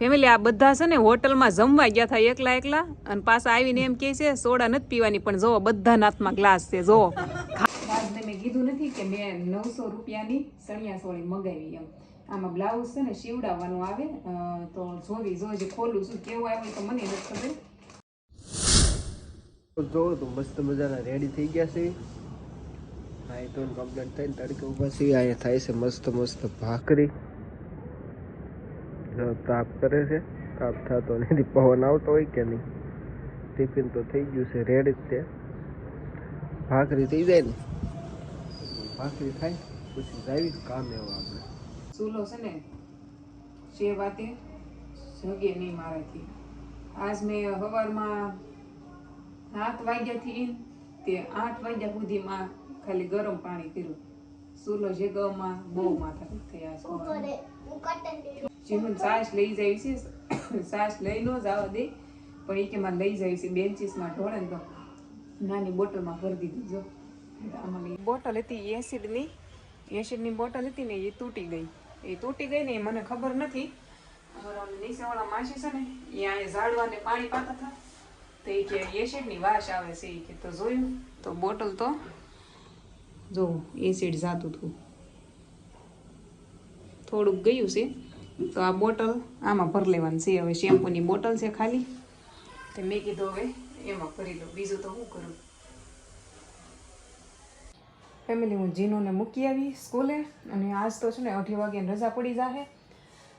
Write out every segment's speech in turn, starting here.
Family આ બધા છે ને હોટલમાં જમવા ગયા હતા એકલા એકલા અને પાછા આવીને એમ કે છે સોડા નથી પીવાની પણ જોવો બધા હાથમાં ગ્લાસ છે જોવો મેં કીધું નથી કે મેં નવસો રૂપિયાની સણિયા સોળી મગાવી એમ. આમાં બ્લાઉઝ છે ને સીવડાવવાનું આવે તો જોવી જો જે ખોલું છું કેવું આવ્યું તો મને નથી ખબર. જોવો તો મસ્ત મજાના રેડી થઈ ગયા છે. હા તો કમ્પ્લીટ થઈને તડકે ઊભા છે અહીંયા થાય છે મસ્ત મસ્ત ભાખરી. તાપ કરે છે. તાપ થતો નથી. પવન આવતો હોય કે નહીં? ટિફિન તો થઈ ગયું છે. રેડ જ તે ભાખરી થઈ જાય ને? ભાખરી થાય પછી જાવી કામ એવો આપણે. ચૂલો છે ને છે વાતે જગે નહીં મારાથી. આજ મેં સવારમાં સાત વાગ્યાથી તે આઠ વાગ્યા સુધીમાં ખાલી ગરમ પાણી પીરું ચૂલો જગવામાં બહુ માથા થયા સવારમાં. જીવન સાસ લઈ જાય છે. સાસ લઈ ન જવા દે. પણ એ કે મારે લઈ જાય છે બેન્ચીસમાં ઢોળે તો નાની બોટલમાં ભરી દીધી જો. બોટલ હતી એસિડની એસિડની બોટલ હતી ને એ તૂટી ગઈ. એ તૂટી ગઈ ને એ મને ખબર નથી. અમારા નીચેવાળા માસી છે ને એ અહીંયા ઝાડવાને પાણી પાતા હતા. તો એ કે એસિડની વાસ આવે છે. એ કે તો જોયું. તો બોટલ તો જો એસિડ જાતું હતું. થોડુંક ગયું છે. તો આ બોટલ આમાં ભરી લેવાની છે. હવે શેમ્પૂની બોટલ છે ખાલી. તે મેં કીધું હવે એમાં ભરી લઉં બીજું તો શું કરું? ફેમિલી હું જીનુને મૂકી આવી સ્કૂલે અને આજ તો છે ને અઢી વાગ્યાની રજા પડી જાહે.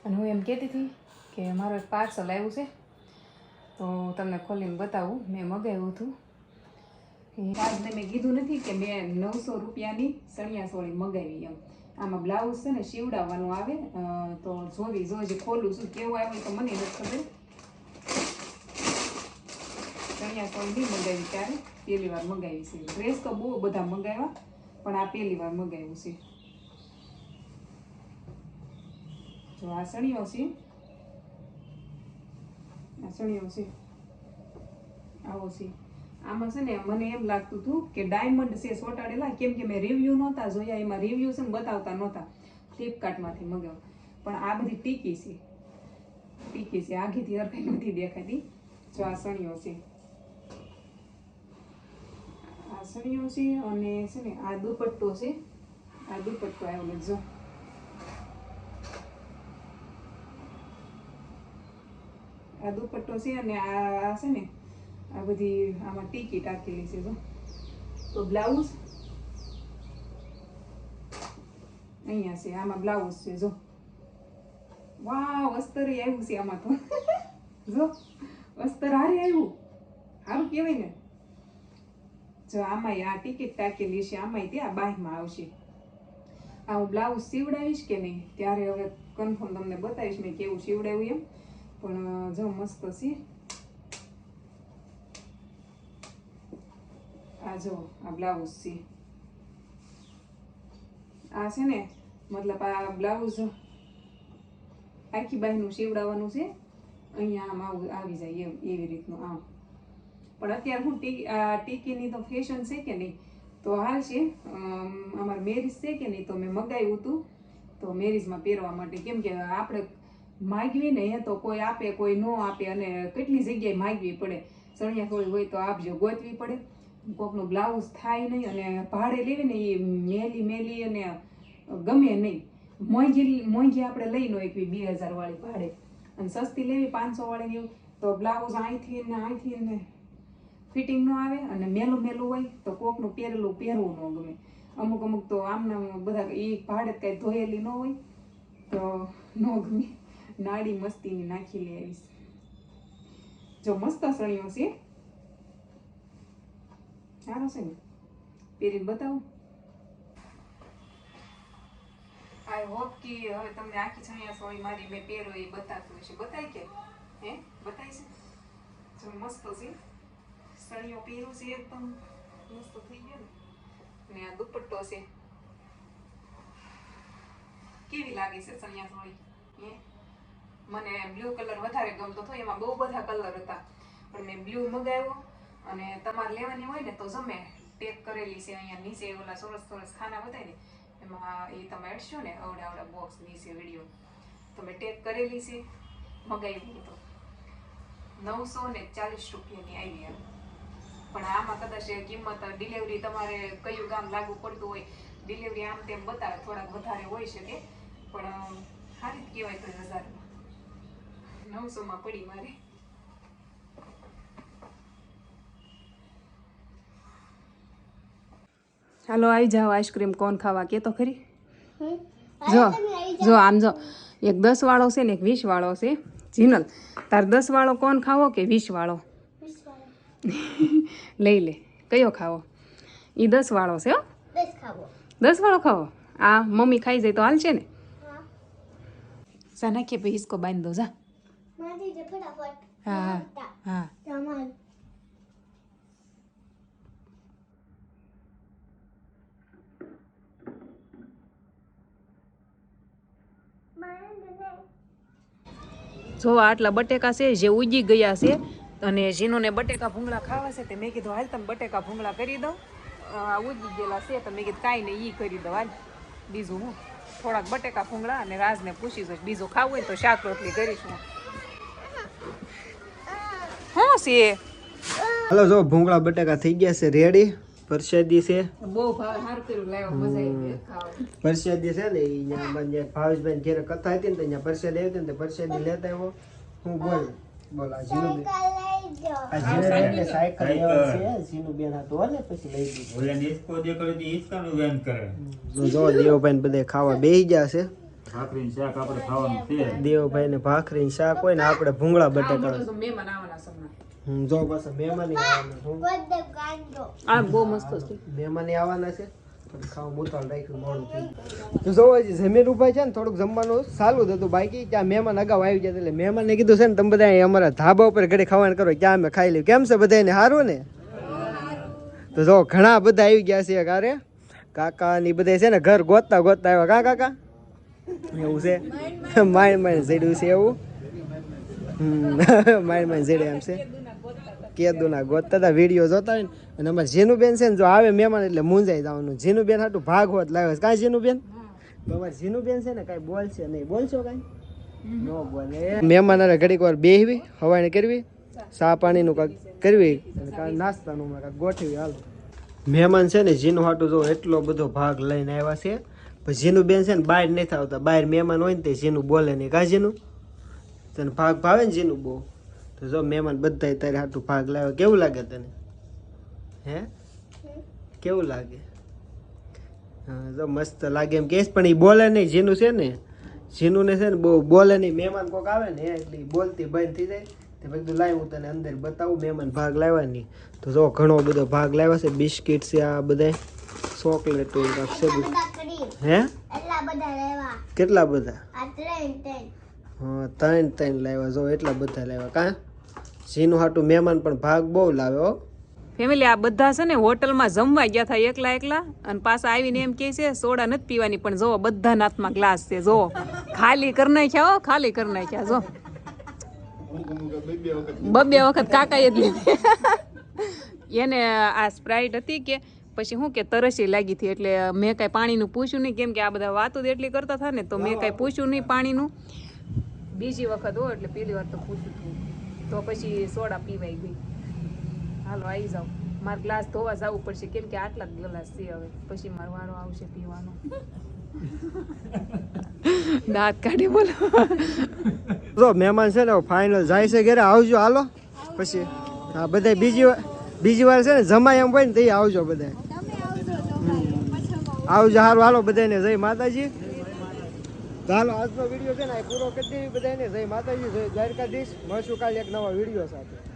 અને હું એમ કહેતી હતી કે મારું એક પાર્સલ આવ્યું છે. તો તમને ખોલીને બતાવું. મેં મગાવ્યું હતું. એ આજ મેં કીધું નથી કે મેં નવસો રૂપિયાની સણિયા સોળી મગાવી એમ. આમાં બ્લાઉઝ છે ને સીવડાવવાનું આવે તો જોવી જોજે ખોલું છું, કેવું આવ્યું તો મને નથી ખબર. ચણિયા કોઈ નહીં મંગાવી ત્યારે, પહેલી વાર મંગાવી છે. ડ્રેસ તો બહુ બધા મંગાવ્યા, પણ આ પહેલી વાર મંગાવ્યું છે. જો આ સણીઓ છે. આ સણીઓ છે. આવો છે. આમાં છે ને મને એમ લાગતું હતું કે ડાયમંડ છે સોટાડેલા. કેમ કે મેં રિવ્યૂ નહોતા જોયા, એમાં રિવ્યૂ છે બતાવતા નહોતા. ફ્લિપકાર્ટમાંથી મગાવ પણ આ બધી ટીકી છે. ટીકી છે. આઘીથી હરખાઈ નથી દેખાતી. જો આ સણિયો છે. આ સણિયો છે અને છે ને આ દુપટ્ટો છે. આ દુપટ્ટો આવ્યો જો. આ દુપટ્ટો છે અને આ છે ને આ બધી આમાં ટિકિટ ટાકેલી છે જો. તો બ્લાઉઝ અહીંયા છે, આમાં બ્લાઉઝ છે જો. વાવ, અસ્તર આવ્યું છે આમાં તો. જો, અસ્તર હારે આવ્યું. સારું કહેવાય ને. જો આમાંય આ ટિકિટ ટાકેલી છે, આમાંય ત્યાં બાહીમાં આવશે. આ હું બ્લાઉઝ સીવડાવીશ કે નહીં? ત્યારે હવે કન્ફર્મ તમને બતાવીશ, મેં કેવું સીવડાવ્યું એમ. પણ જો મસ્ત છે. આ જો આ બ્લાઉઝ છે. આ છે ને મતલબ આ બ્લાઉઝ આખી બાયનું સીવડાવવાનું છે. અહીંયા આમ આવું આવી જાય એમ એવી રીતનું આમ. પણ અત્યારે હું ટી ટીકીની તો ફેશન છે કે નહીં? તો હાલ છે અમ, અમારે મેરેજ છે કે નહીં તો મેં મગાવ્યું હતું. તો મેરેજમાં પહેરવા માટે કેમ કે આપણે માગવી ને એ તો કોઈ આપે કોઈ ન આપે અને કેટલી જગ્યાએ માગવી પડે? ચણિયા ચોળી હોય તો આપજો ગોતવી પડે. કોકનું બ્લાઉઝ થાય નહીં અને ભાડે લેવી ને એ મેલી મેલી અને ગમે નહીં. મોંઘી મોંઘી આપણે લઈ નો એકવી બે હજાર વાળી ભાડે. અને સસ્તી લેવી પાંચસો વાળી એવું, તો બ્લાઉઝ અહીંથી ને અહીંથી ને ફિટિંગ ન આવે અને મેલું મેલું હોય તો કોકનું પહેરેલું પહેરવું ન ગમે. અમુક અમુક તો આમના બધા એ ભાડે કાંઈ ધોયેલી ન હોય તો ન ગમે. નાડી મસ્તીની નાખી લે આવીશ. જો મસ્ત સણિયો છે. સારો છે ને. પહેરીને બતાવું. આઈ હોપ કે હવે તમને આખી છણિયા સોળી મારી મેં પહેરો એ બતાતું હશે. બતાય કે? હે? બતાય છે? જો મસ્ત છે? સળિયો પહેર્યું છે એકદમ. મસ્ત થઈ ગયો ને. અને આ દુપટ્ટો છે. કેવી લાગે છે સણિયા સોળી હે? મને બ્લુ કલર વધારે ગમતો હતો એમાં બહુ બધા કલર હતા. પણ મેં બ્લુ મગાવ્યો. અને તમારે લેવાની હોય ને તો જમે. ટેક કરેલી છે અહીંયા નીચે ઓલા સરસ સરસ ખાના બતાય ને, એમાં એ તમે અડશો ને અવડા અવડા બોક્સ નીચે વીડિયો તો મેં ટેપ કરેલી છે મગાવ્યું તો નવસો ને ચાલીસ રૂપિયાની આવી એમ. પણ આમાં કદાચ કિંમત ડિલિવરી તમારે કયું ગામ લાગુ પડતું હોય ડિલિવરી આમ તેમ બતાવે, થોડાક વધારે હોઈ શકે. પણ સારી જ કહેવાય તો હજારમાં. નવસોમાં પડી મારે. હાલો આવી જાઓ આઈસ્ક્રીમ કોણ ખાવા કે તો ખરી? જો જો આમ જો એક દસ વાળો છે ને એક વીસ વાળો છે. જીનલ તાર દસ વાળો કોણ ખાવો કે વીસ વાળો? લઈ લે. કયો ખાવો? એ દસ વાળો છે હો. દસ વાળો ખાવો? આ મમ્મી ખાઈ જાય તો હાલ છે ને સાના કે ભાઈ હિસકો બાંધી દો જા હા હા. જો આટલા બટેકા છે, જે ઉગી ગયા છે, અને જીનુને બટેકા ભૂંગળા ખાવા છે, તે મેં કીધું, હાલ તમે બટેકા ભૂંગળા કરી દઉં. ઉગી ગયેલા છે, તો મેં કીધું, કાંઈ નહીં, ઈ કરી દઉં, હાલ. બીજું હું, થોડાક બટેકા ભૂંગળા અને રાજને પૂછી જોઈશ. બીજું ખાવું હોય તો શાક રોટલી કરીશું. હા છે? હાલો, જો ભૂંગળા બટાકા થઈ ગયા છે રેડી પરસેદી છે? બહુ પરસેદી છે ને અહીંયા ભાવેશભાઈ ઘેરે કથા હતી ને તો અહીંયા પરસેદી આવી હતી ને તો પરસેદી લેતા આવ્યો. હું બોલ બોલ આ સાયકલ છે હો ને પછી લઈ તો વેન કરે. જો દેવભાઈ બધે ખાવા બેહી ગયા છે. ભાખરીનું શાક આપણે ખાવાનું છે. દેવભાઈ ને ભાખરી શાક હોય ને આપણે ભૂંગળા બટાકા જો બસ મહેમાન આવવાના આ બહુ મસ્ત છે મહેમાન આવવાના છે. પણ ખાવા રાખ્યું મોડું થઈ તો જો જમીન ઊભા છે ને થોડુંક જમવાનું સારું જ હતું બાકી. ત્યાં મહેમાન અગાઉ આવી ગયા એટલે મહેમાનને કીધું છે ને તમે બધા અમારા ધાબા ઉપર ઘરે ખાવાનું કરો ક્યાં અમે ખાઈ લઈએ. કેમ છે બધાને સારું ને? તો જો ઘણા બધા આવી ગયા છે કારે કાકા ની બધા છે ને ઘર ગોતતા ગોતતા આવ્યા. કા કાકા? એવું છે? માઇન્ડ માઇન્ડ જેડ્યું છે એવું. હમ. માઇન માઇન જેડે એમ છે. કેદુના ગોતતા હતા વીડિયો જોતા હોય ને અને અમારે જીનુબેન છે ને જો આવે મહેમાન એટલે મૂંઝાઈ જવાનું. જીનુબેન હાટું ભાગ લાવે છે. કાંઈ જીનુબેન તો અમારે જીનુબેન છે ને કાંઈ બોલશે નહીં. બોલશો કાંઈ? નો બોલે. મહેમાન હારે ઘડીક વાર બેહવી હવાને કરવી ચા પાણીનું કાંઈક કરવી અને નાસ્તાનું કાંઈક ગોઠવી હાલ. મહેમાન છે ને જીનું હાટું જો એટલો બધો ભાગ લઈને આવ્યા છે. પણ જીનું બેન છે ને બહાર નથી આવતા. બહાર મહેમાન હોય ને તે જીનું બોલે નહીં. કાં જીનું તને ભાગ ભાવે ને જીનું બહુ? તો જો મહેમાન બધા તારે હાટું ભાગ લાવે. કેવું લાગે તને? હે? કેવું લાગે? જો મસ્ત લાગે એમ કહેશ પણ એ બોલે નહીં. જીનું છે ને જીનું ને છે ને બહુ બોલે નહીં. મહેમાન કોક આવે ને એટલે બોલતી બંધ થઈ જાય. તે બધું કીધું લાવ હું તને અંદર બતાવું. મહેમાન ભાગ લાવ્યા નહીં. તો જો ઘણો બધો ભાગ લાવ્યા છે. બિસ્કિટ છે આ બધા ચોકલેટ છે હે? કેટલા બધા? ત્રણ ત્રણ લાવ્યા જો એટલા બધા લાવ્યા. કાં? જીનું હાટું મહેમાન પણ ભાગ બહુ લાવ્યો હો. ફેમિલી આ બધા છે ને હોટલમાં જમવા ગયા હતા એકલા એકલા અને પાછા આવીને એમ કે છે, સોડા નથી પીવાની, પણ જો બધા નાથમાં ગ્લાસ છે જો ખાલી કરી નાખ્યા, હો, ખાલી કરી નાખ્યા જો બબે વખત કાકા જ એને આ સ્પ્રાઇટ હતી કે, પછી શું કે તરસી લાગી હતી, એટલે મેં કાંઈ પાણીનું પૂછ્યું નહીં, કેમ કે આ બધા વાતો એટલી કરતા હતા ને, તો મેં કાંઈ પૂછ્યું નહીં પાણીનું. બીજી વખત હો એટલે પેલી વાર તો પૂછ્યું હતું તો પછી સોડા પીવાઈ ગઈ હાલો આવી જાઓ. મારે ગ્લાસ ધોવા જવું પડશે. કેમ કે આટલા જ ગ્લાસ છે હવે. પછી મારો વારો આવશે પીવાનો. દાંત કાઢી બોલો. જો મહેમાન છે ને ફાઇનલ જાય છે ઘરે. આવજો હાલો. પછી હા બધા બીજી વાર બીજી વાર છે ને જમાય એમ હોય ને તે આવજો બધા આવજો હારું હાલો બધાને જય માતાજી. હાલો, આજનો વીડિયો છે ને એ પૂરો કરી દેવી બધાને જય માતાજી, જય દ્વારકાધીશ. મળશું કાલે એક નવા વીડિયો સાથે.